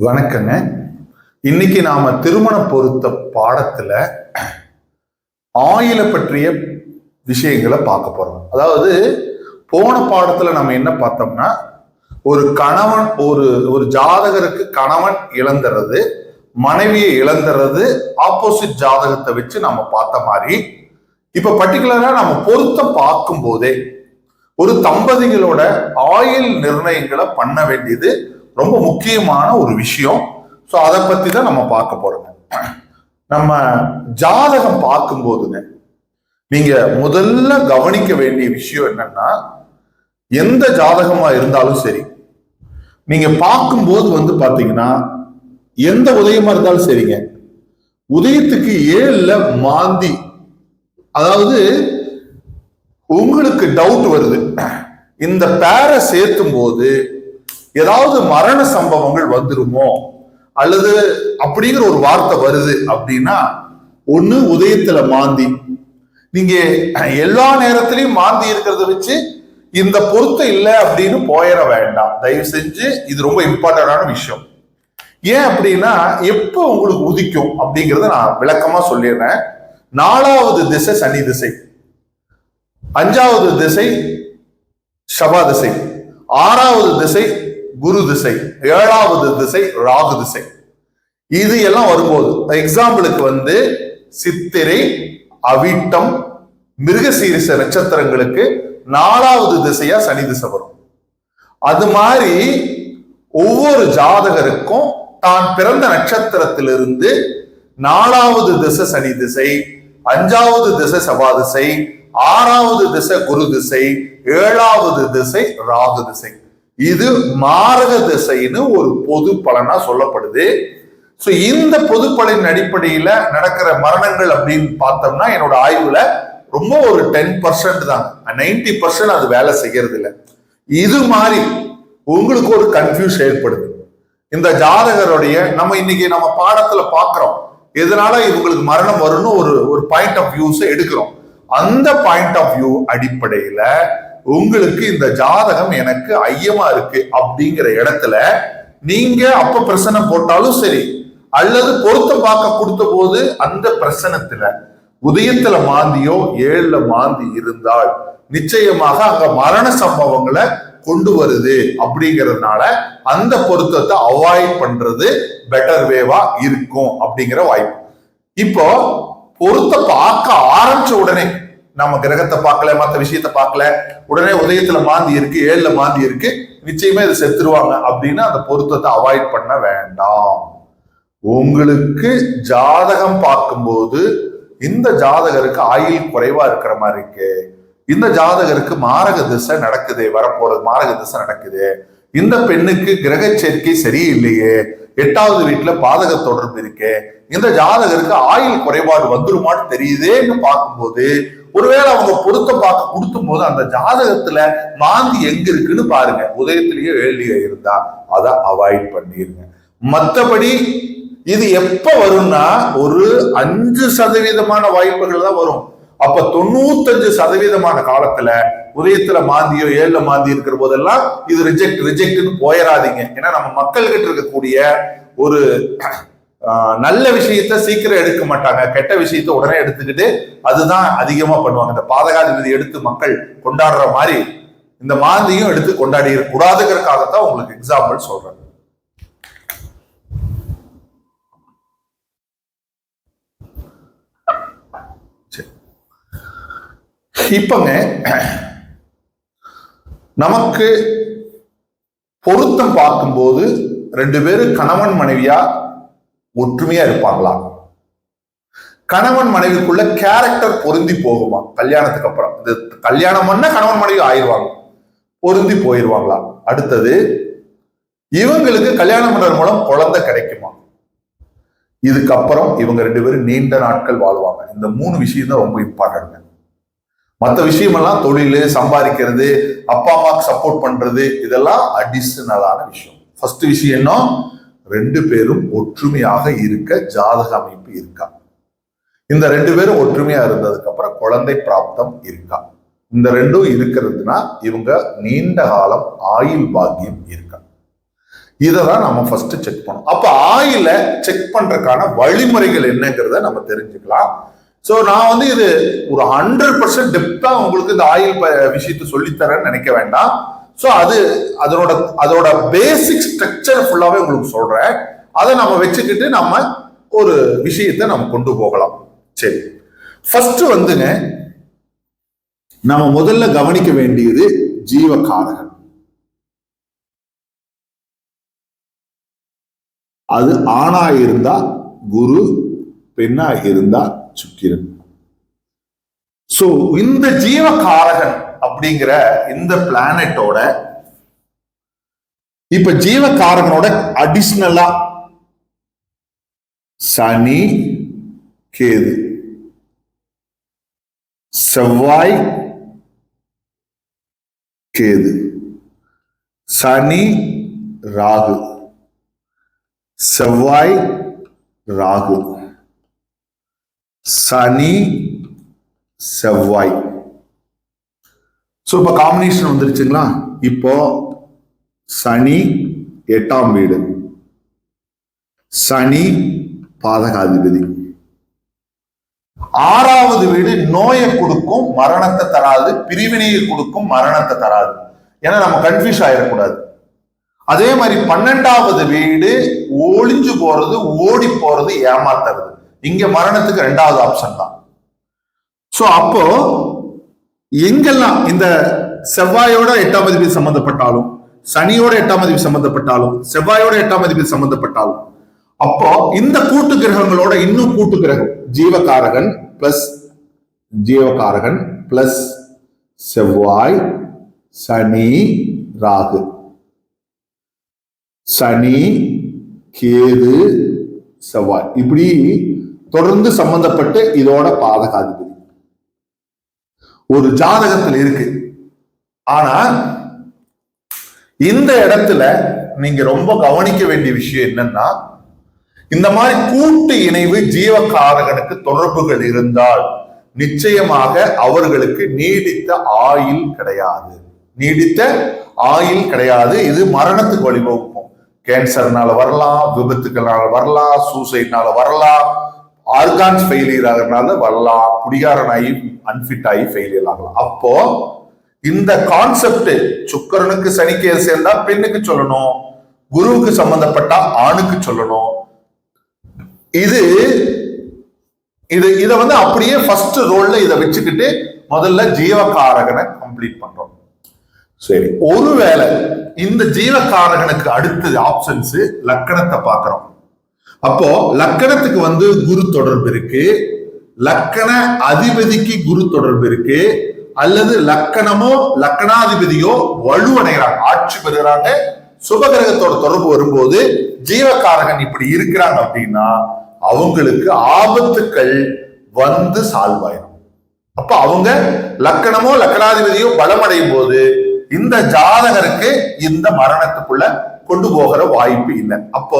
வணக்கங்க. இன்னைக்கு நாம திருமண பொருத்த பாடத்துல ஆயில பற்றிய விஷயங்களை பார்க்க போறோம். அதாவது போன பாடத்துல நம்ம என்ன பார்த்தோம்னா ஒரு கணவன் ஒரு ஒரு ஜாதகருக்கு கணவன் இழந்துறது மனைவியை இழந்துறது ஆப்போசிட் ஜாதகத்தை வச்சு நம்ம பார்த்த மாதிரி இப்ப பர்டிகுலரா நம்ம பொருத்தம் பார்க்கும் போதே ஒரு தம்பதிகளோட ஆயில் நிர்ணயங்களை பண்ண வேண்டியது ரொம்ப முக்கியமான ஒரு விஷயம். ஸோ அதை பற்றி தான் நம்ம பார்க்க போறோங்க நம்ம ஜாதகம் பார்க்கும்போதுங்க நீங்க முதல்ல கவனிக்க வேண்டிய விஷயம் என்னன்னா எந்த ஜாதகமா இருந்தாலும் சரி நீங்க பார்க்கும்போது வந்து பாத்தீங்கன்னா எந்த உதயமா இருந்தாலும் சரிங்க. உதயத்துக்கு ஏழுல மாந்தி அதாவது உங்களுக்கு டவுட் வருது. இந்த பேரை சேர்த்தும் போது ஏதாவது மரண சம்பவங்கள் வந்துருமோ? அல்லது அப்படிங்கிற ஒரு வார்த்தை வருது அப்படின்னா ஒண்ணு உதயத்துல மாந்தி. நீங்க எல்லா நேரத்திலையும் மாந்தி இருக்கிறத வச்சு இந்த பொருத்தம் இல்லை அப்படின்னு போயிட வேண்டாம். தயவு செஞ்சு இது ரொம்ப இம்பார்ட்டண்டான விஷயம். ஏன் அப்படின்னா எப்போ உங்களுக்கு உதிக்கும் அப்படிங்கிறத நான் விளக்கமா சொல்லிடுறேன். நாலாவது திசை சனி திசை. அஞ்சாவது திசை சபா திசை. ஆறாவது திசை குரு திசை ஏழாவது திசை ராகு திசை. இது எல்லாம் வரும்போது எக்ஸாம்பிளுக்கு வந்து சித்திரை அவிட்டம் மிருகசீரிச நட்சத்திரங்களுக்கு நாலாவது திசையா சனி திசை வரும். அது மாதிரி ஒவ்வொரு ஜாதகருக்கும் தான் பிறந்த நட்சத்திரத்திலிருந்து நாலாவது திசை சனி திசை அஞ்சாவது திசை சபா திசை ஆறாவது திசை குரு திசை ஏழாவது திசை ராகு திசை. இது மாரக திசைன்னு ஒரு பொது பலனா சொல்லப்படுது. ஸோ இந்த பொது பலனின் அடிப்படையில நடக்கிற மரணங்கள் அப்படின்னு பார்த்தோம்னா என்னோட ஆய்வுல ரொம்ப ஒரு டென் பர்சன்ட் தான். நைன்டி பர்சன்ட் அது வேலை செய்யறது இல்லை இது மாதிரி உங்களுக்கு ஒரு கன்ஃபியூஸ் ஏற்படுது. இந்த ஜாதகருடைய நம்ம இன்னைக்கு நம்ம பாடத்துல பாக்குறோம் எதனால இவங்களுக்கு மரணம் வரும்னு ஒரு ஒரு பாயிண்ட் ஆஃப் வியூஸ் எடுக்கிறோம். அந்த பாயிண்ட் ஆஃப் வியூ அடிப்படையில உங்களுக்கு இந்த ஜாதகம் எனக்கு ஐயமா இருக்கு அப்படிங்கிற இடத்துல நீங்க அப்ப பிரச்சனை போட்டாலும் சரி அல்லது பொருத்த பார்க்க கொடுத்த போது அந்த பிரசனத்துல உதயத்துல மாந்தியோ ஏழுல மாந்தி இருந்தால் நிச்சயமாக அங்க மரண சம்பவங்களை கொண்டு வருது அப்படிங்கறதுனால அந்த பொருத்தத்தை அவாய்ட் பண்றது பெட்டர் வேவா இருக்கும் அப்படிங்கிற வாய்ப்பு. இப்போ பொருத்த பார்க்க ஆரம்பிச்ச உடனே நம்ம கிரகத்தை பார்க்கல மற்ற விஷயத்த பார்க்கல. உடனே உதயத்துல மாந்தி இருக்கு ஏழுல மாந்தி இருக்கு. நிச்சயமா இது செத்துருவாங்க அப்படின்னு அந்த பொருத்தத்தை அவாய்ட் பண்ண வேண்டாம். உங்களுக்கு ஜாதகம் பார்க்கும்போது இந்த ஜாதகருக்கு ஆயுள் குறைவா இருக்கிற மாதிரி இருக்கு. இந்த ஜாதகருக்கு மாரக திசை நடக்குது வரப்போறது மாரக திசை நடக்குது. இந்த பெண்ணுக்கு கிரக சேர்க்கை சரியில்லையே. எட்டாவது வீட்டுல பாதக தொடர்பு இருக்கு. இந்த ஜாதகருக்கு ஆயுள் குறைபாடு வந்துருமான்னு தெரியுதேன்னு பார்க்கும்போது ஒருவேளை அவங்க பொருத்தம் பார்க்க கொடுத்தும் போது அந்த ஜாதகத்துல மாந்தி எங்க இருக்குன்னு பாருங்க. உதயத்திலேயே ஏழிலேயே இருந்தா அதை அவாய்ட் பண்ணிருங்க. மற்றபடி இது எப்ப வரும்னா ஒரு அஞ்சு சதவீதமான வாய்ப்புகள் தான் வரும். அப்ப தொண்ணூத்தஞ்சு சதவீதமான காலத்துல உதயத்துல மாந்தியோ ஏழுல மாந்தி இருக்கிற போதெல்லாம் இது ரிஜெக்ட் ரிஜெக்ட்னு போயிடாதீங்க ஏன்னா நம்ம மக்கள்கிட்ட இருக்கக்கூடிய ஒரு நல்ல விஷயத்த சீக்கிரம் எடுக்க மாட்டாங்க. கெட்ட விஷயத்த உடனே எடுத்துக்கிட்டு அதுதான் அதிகமா பண்ணுவாங்க. இந்த பாதகாதிபதி எடுத்து மக்கள் கொண்டாடுற மாதிரி இந்த மாந்தியும் எடுத்து கொண்டாடி கூடாதுங்கிறதுக்காகத்தான் உங்களுக்கு எக்ஸாம்பிள் சொல்றேன். இப்பங்க நமக்கு பொருத்தம் பார்க்கும்போது ரெண்டு பேரும் கணவன் மனைவியா ஒற்றுமையா இருப்பாங்களா? கணவன் மனைவிக்குள்ள கேரக்டர் பொருந்தி போகுமா? கல்யாணத்துக்கு அப்புறம். இது கல்யாணம் பண்ண கணவன் மனைவி ஆயிடுவாங்க. பொருந்தி போயிடுவாங்களா அடுத்தது இவங்களுக்கு கல்யாணம் பண்றது மூலம் குழந்தை கிடைக்குமா? இதுக்கப்புறம் இவங்க ரெண்டு பேரும் நீண்ட நாட்கள் வாழ்வாங்க. இந்த மூணு விஷயம் தான் ரொம்ப இம்பார்ட்டன்ட் மற்ற விஷயமெல்லாம் தொழில் சம்பாதிக்கிறது அப்பா அம்மாவுக்கு சப்போர்ட் பண்றது இதெல்லாம் அடிஷனலான விஷயம். ஃபர்ஸ்ட் விஷயம் என்ன? ரெண்டு பேரும் ஒற்றுமையாக இருக்க ஜாதக அமைப்பு இருக்கா? இந்த ரெண்டு பேரும் ஒற்றுமையா இருந்ததுக்கு அப்புறம் குழந்தை பிராப்தம் இருக்கா? இந்த ரெண்டும் இருக்கிறதுனா இவங்க நீண்ட காலம் ஆயுள் பாக்கியம் இருக்கா? இதை தான் நம்ம ஃபர்ஸ்ட் செக் பண்ணணும். அப்ப ஆயில செக் பண்றதுக்கான வழிமுறைகள் என்னங்கிறத நம்ம தெரிஞ்சுக்கலாம். ஸோ நான் வந்து இது ஒரு ஹண்ட்ரட் பர்சன்ட் டெப்தா உங்களுக்கு இந்த ஆயில் விஷயத்தை சொல்லித்தரேன்னு நினைக்க வேண்டாம். ஸோ அது அதனோட அதோட பேசிக் ஸ்ட்ரக்சர் ஃபுல்லாவே உங்களுக்கு சொல்றேன். அதை நம்ம வச்சுக்கிட்டு நம்ம ஒரு விஷயத்தை நம்ம கொண்டு போகலாம். சரி. ஃபர்ஸ்ட் வந்துங்க நம்ம முதல்ல கவனிக்க வேண்டியது ஜீவகாரகன். அது ஆணா இருந்தா குரு பெண்ணா இருந்தா சுக்கிரன். சோ இந்த ஜீவகாரகன் அப்படிங்கிற இந்த பிளானட்டோட இப்ப ஜீவகாரகனோட அடிஷ்னலா சனி கேது. செவ்வாய் கேது. சனி ராகு. செவ்வாய் ராகு. சனி செவ்வாய். ஸோ இப்போ காம்பினேஷன் வந்துருச்சுங்களா? இப்போ சனி எட்டாம் வீடு. சனி பாதகாதிபதி. ஆறாவது வீடு நோயை கொடுக்கும் மரணத்தை தராது பிரிவினையை கொடுக்கும் மரணத்தை தராது. ஏன்னா நம்ம கன்ஃபியூஸ் ஆயிடக்கூடாது. அதே மாதிரி பன்னெண்டாவது வீடு ஒளிஞ்சு போறது ஓடி போறது ஏமாத்துறது. இங்க மரணத்துக்கு ரெண்டாவது ஆப்ஷன் தான். ஸோ அப்போ எங்கெல்லாம் இந்த செவ்வாயோட எட்டாம் மதிப்பு சம்பந்தப்பட்டாலும் சனியோட எட்டாம் மதிப்பு சம்பந்தப்பட்டாலும் செவ்வாயோட எட்டாம் மதிப்பு சம்பந்தப்பட்டாலும் அப்போ இந்த கூட்டு கிரகங்களோட இன்னும் கூட்டு கிரகம் ஜீவகாரகன் பிளஸ் ஜீவகாரகன் பிளஸ் செவ்வாய் சனி ராகு. சனி கேது செவ்வாய். இப்படி தொடர்ந்து சம்பந்தப்பட்டு இதோட பாதகாதிபதி. ஒரு ஜாதகத்தில் இருக்கு. ஆனா இந்த இடத்துல நீங்க ரொம்ப கவனிக்க வேண்டிய விஷயம் என்னன்னா இந்த மாதிரி கூட்டு இணைவு ஜீவகாரகனுக்கு தொடர்புகள் இருந்தால் நிச்சயமாக அவர்களுக்கு நீடித்த ஆயுள் கிடையாது. நீடித்த ஆயில் கிடையாது. இது மரணத்துக்கு வழிவகுக்கும். கேன்சர்னால வரலாம் விபத்துக்கள்னால வரலாம் சூசைட்னால வரலாம் ஆர்கான்ஸ் ஃபெயிலியர் ஆகிறதுனால வரலாம் குடிகாரன் ஆகி அன்ஃபிட் ஆகி ஃபெயிலியர் ஆகலாம். அப்போ இந்த கான்செப்ட் சுக்கரனுக்கு சனிக்கு சேர்ந்தா பெண்ணுக்கு சொல்லணும். குருவுக்கு சம்பந்தப்பட்டா ஆணுக்கு சொல்லணும். இது இது இதை வந்து அப்படியே ஃபர்ஸ்ட் ரோல்ல இதை வச்சுக்கிட்டு முதல்ல ஜீவகாரகனை கம்ப்ளீட் பண்றோம். சரி ஒருவேளை இந்த ஜீவகாரகனுக்கு அடுத்தது ஆப்ஷன்ஸ் லக்கணத்தை பார்க்குறோம். அப்போ லக்கணத்துக்கு வந்து குரு தொடர்பு இருக்கு. லக்கண அதிபதிக்கு குரு தொடர்பு இருக்கு. அல்லது லக்கணமோ லக்கணாதிபதியோ வலுவடைகிறாங்க ஆட்சி பெறுகிறாங்க. சுபகிரகத்தோட தொடர்பு வரும்போது ஜீவகாரகன் இப்படி இருக்கிறாங்க அப்படின்னா அவங்களுக்கு ஆபத்துக்கள் வந்து சால்வ் ஆயிடும் அப்ப அவங்க லக்கணமோ லக்கணாதிபதியோ பலமடையும் போது இந்த ஜாதகருக்கு இந்த மரணத்துக்குள்ள கொண்டு போகிற வாய்ப்பு இல்லை. அப்போ